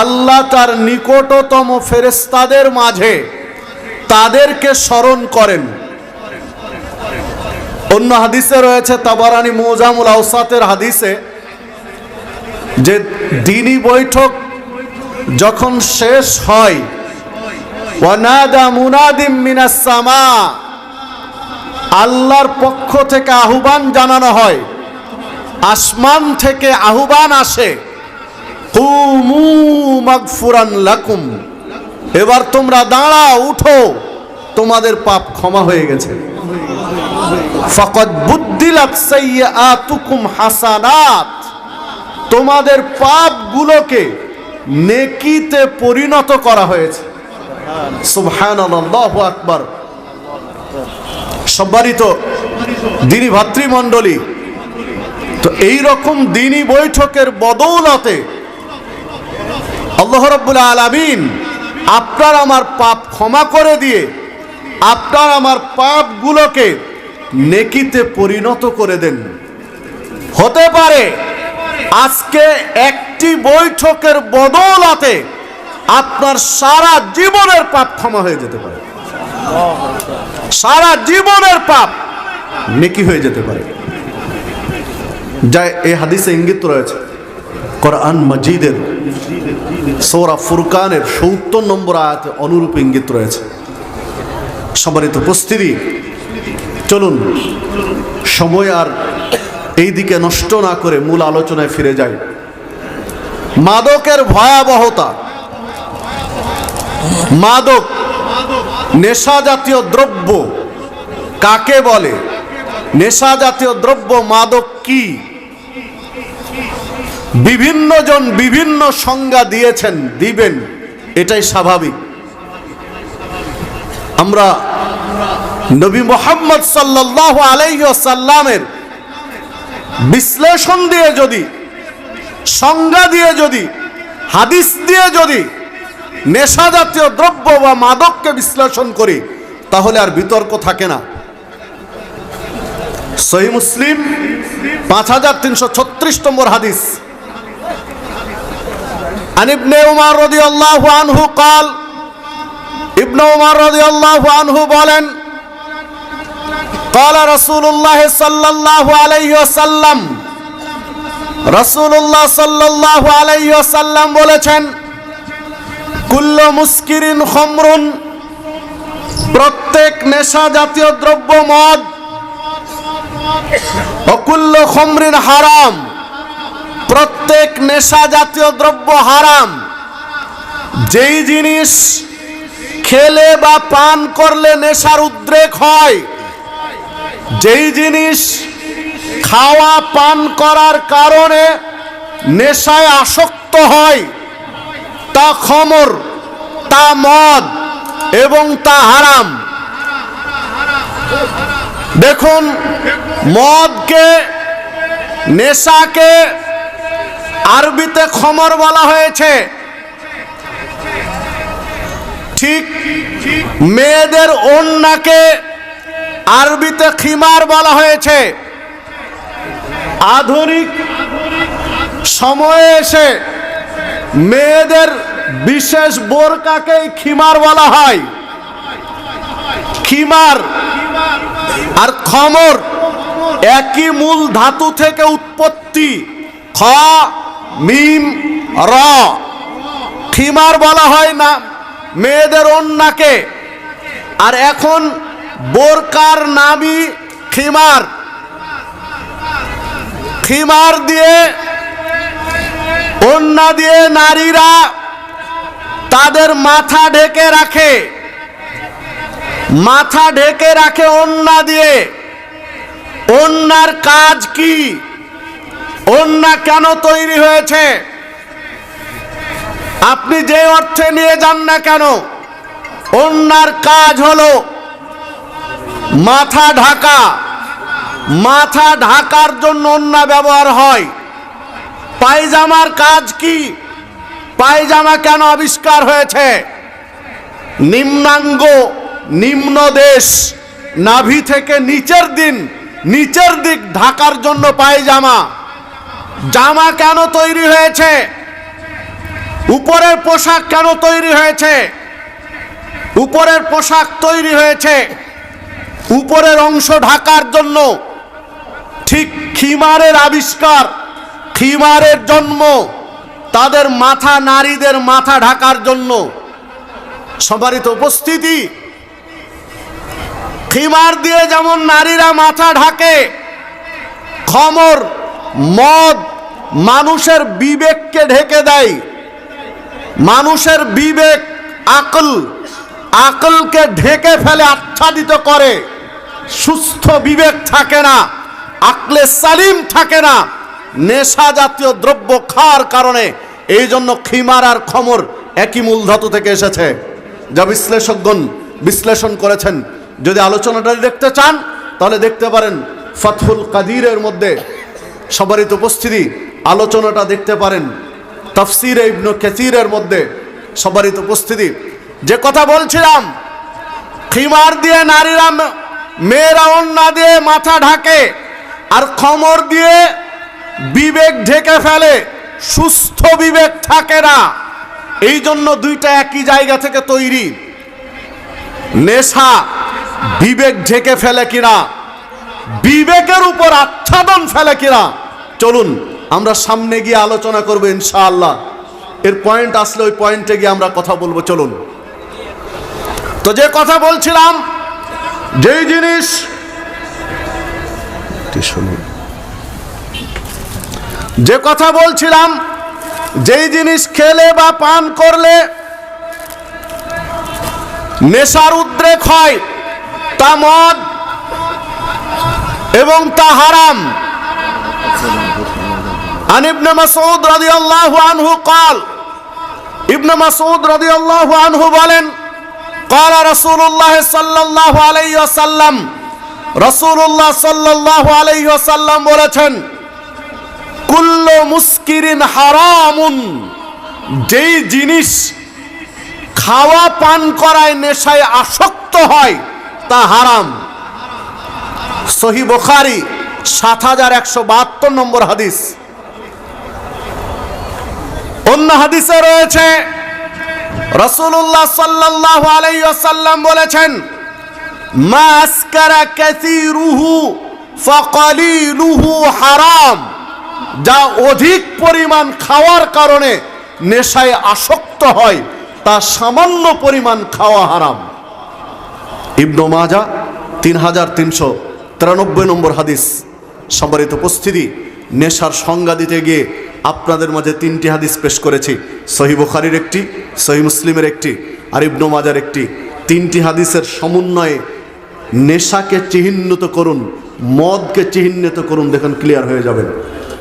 আল্লাহ তার নিকটতম ফেরেস্তাদের মাঝে তাদেরকে স্মরণ করেন। অন্য হাদিসে রয়েছে তাবারানি মৌজামুল আউসাতের হাদিসে যে দিনী বৈঠক যখন শেষ হয় মুনাদিম মিনাস সামা, আল্লাহর পক্ষ থেকে আহ্বান জানানো হয়, আসমান থেকে আহ্বান আসে। লাকুম। এবার তোমরা দাঁড়া উঠো। তোমাদের পাপ ক্ষমা হয়ে গেছে। ফকত সাইয়াতুকুম হাসানাত। তোমাদের পাপগুলোকে নেকিতে পরিণত করা হয়েছে। আকবার। সম্মানিত দিনী ভাতৃমণ্ডলী, তো এই রকম দিনী বৈঠকের বদৌলতে আল্লাহ রব্বুল আলামিন আপনার আমার পাপ ক্ষমা করে দিয়ে আপনার আমার পাপগুলোকে নেকিতে পরিণত করে দেন। হতে পারে আজকে একটি বৈঠকের বদৌলতে আপনার সারা জীবনের পাপ ক্ষমা হয়ে যেতে পারে। সারা জীবনের পাপ নেকি হয়ে যেতে পারে। যা এই হাদিসে ইঙ্গিত রয়েছে, কোরআন মজিদের সৌরা ফুরকানের সত্তর নম্বর আয়াতে অনুরূপ ইঙ্গিত রয়েছে। সম্মানিত উপস্থিতি, চলুন, সময় আর এই দিকে নষ্ট না করে মূল আলোচনায় ফিরে যাই। মাদকের ভয়াবহতা, মাদক নেশা জাতীয় দ্রব্য কাকে বলে? নেশা জাতীয় দ্রব্য মাদক কি? বিভিন্ন জন বিভিন্ন সংজ্ঞা দিয়েছেন, দিবেন। এটাই স্বাভাবিক। আমরা নবী মোহাম্মদ সাল্লাহ আলাইসাল্লামের বিশ্লেষণ দিয়ে যদি, সংজ্ঞা দিয়ে যদি, হাদিস দিয়ে যদি নেশা জাতীয় দ্রব্য বা মাদককে বিশ্লেষণ করি, তাহলে আর বিতর্ক থাকে না। সহি মুসলিম, পাঁচ হাজার তিনশো ছত্রিশ নম্বর হাদিস। عن ابن عمر رضي الله عنه قال ابن عمر رضي الله عنه বলেন قال رسول الله صلى الله عليه وسلم রাসূলুল্লাহ সাল্লাল্লাহু আলাইহি ওয়াসাল্লাম বলেছেন কুল্লু মুস্কিরিন খমরুন প্রত্যেক নেশা জাতীয় দ্রব্য মদ অকুল্ল খমরিন হারাম প্রত্যেক নেশা জাতীয় দ্রব্য হারাম। যেই জিনিস খেলে বা পান করলে নেশার উদ্রেক হয়, যেই জিনিস খাওয়া, পান করার কারণে নেশায় আসক্ত হয়, তা খমর, তা মদ এবং তা হারাম। দেখুন, মদকে, নেশাকে আরবিতে খমর বলা হয়েছে। ঠিক মেয়েদের অন্যাকে আরবিতে খিমার বলা হয়েছে। আধুনিক সময়ে এসে মেয়েদের বিশেষ বোরকাকেই খিমার বলা হয়। খিমার আর খমর একই মূল ধাতু থেকে উৎপত্তি। খ মিম, র। খিমার বলা হয় না, মেয়েদের অন্যাকে আর এখন বোরকার নামই খিমার খিমার দিয়ে অন্যা দিয়ে নারীরা তাদের মাথা ঢেকে রাখে। মাথা ঢেকে রাখে অন্যা দিয়ে। অন্যার কাজ কি? অন্যা কেন তৈরি হয়েছে? আপনি যে অর্থে নিয়ে যান না কেন? অন্যার কাজ হলো মাথা ঢাকা। মাথা ঢাকার জন্য অন্যা ব্যবহার হয়। পায়জামার কাজ কি? পায়জামা কেন আবিষ্কার হয়েছে? নিম্নাঙ্গ, নিম্ন দেশ, নাভি থেকে নিচের দিন, নিচের দিক ঢাকার জন্য পায়জামা। জামা কেন তৈরি হয়েছে? উপরের পোশাক কেন তৈরি হয়েছে? উপরের পোশাক তৈরি হয়েছে। উপরের অংশ ঢাকার জন্য। ঠিক খিমারের আবিষ্কার, খিমারের জন্ম। তাদের মাথা নারীদের মাথা ঢাকার জন্য। সবারই তো উপস্থিতি। খিমার দিয়ে যেমন নারীরা মাথা ঢাকে, খমর, মদ মানুষের বিবেককে ঢেকে দেয়। মানুষের বিবেক আকল, আকলকে ঢেকে ফেলে, আচ্ছাদিত করে। সুস্থ বিবেক থাকে না, আকলে সালিম থাকে না। নেশা জাতীয় দ্রব্য খাওয়ার কারণে। এই জন্য খিমার আর খমর একই মূল ধাতু থেকে এসেছে। যা বিশ্লেষকগণ বিশ্লেষণ করেছেন। যদি আলোচনাটা দেখতে চান, তাহলে দেখতে পারেন, ফতহুল কাদিরের মধ্যে সবারই তো উপস্থিতি আলোচনাটা দেখতে পারেন। তফসির ইবনু কেসিরের মধ্যে সবারই উপস্থিতি। যে কথা বলছিলাম, খিমার দিয়ে নারীরা মেয়েরা অন্যা দিয়ে মাথা ঢাকে আর খমর দিয়ে বিবেক ঢেকে ফেলে, সুস্থ বিবেক থাকে না। এই জন্য দুইটা একই জায়গা থেকে তৈরি। নেশা বিবেক ঢেকে ফেলে কিনা? বিবেকের উপর আচ্ছাদন ফেলে কিনা? চলুন। আমরা সামনে গিয়ে আলোচনা করব ইনশাআল্লাহ। এর পয়েন্ট আসলে ওই পয়েন্টে গিয়ে আমরা কথা বলব, চলুন। তো যে কথা বলছিলাম, যেই জিনিস যে কথা বলছিলাম, যেই জিনিস খেলে বা পান করলে নেশার উদ্রেক হয়, তা মদ এবং তা হারাম। عن ابن مسعود رضي الله عنه قال ابن مسعود رضي الله عنه বলেন قال رسول الله صلى الله عليه وسلم رسول الله صلى الله عليه وسلم বলেছেন কুল্লু মুস্কিরিন হারামুন যেই জিনিস খাওয়া পান করায় নেশায় আসক্ত হয় তা হারাম সহি বোখারি সাত হাজার একশো বাহাত্তর নম্বর হাদিস অন্য হাদিসে রয়েছে রসুল্লাহ সাল্লাহ আলাইসাল্লাম বলেছেন মাসকারা কাসিরুহু ফকালিলুহু হারাম। যা অধিক পরিমাণ খাওয়ার কারণে নেশায় আসক্ত হয়, তা সামান্য পরিমাণ খাওয়া হারাম। ইবনু মাজা তিন হাজার তিনশো তিরানব্বই নম্বর হাদিস সম্মানিত উপস্থিতি, নেশার সংজ্ঞা দিতে গিয়ে আপনাদের মাঝে তিনটি হাদিস পেশ করেছি। সহি বুখারির একটি, সহি মুসলিমের একটি, আর ইবনু মাজার একটি। তিনটি হাদিসের সমন্বয়ে নেশাকে চিহ্নিত করুন, মদকে চিহ্নিত করুন, দেখুন ক্লিয়ার হয়ে যাবেন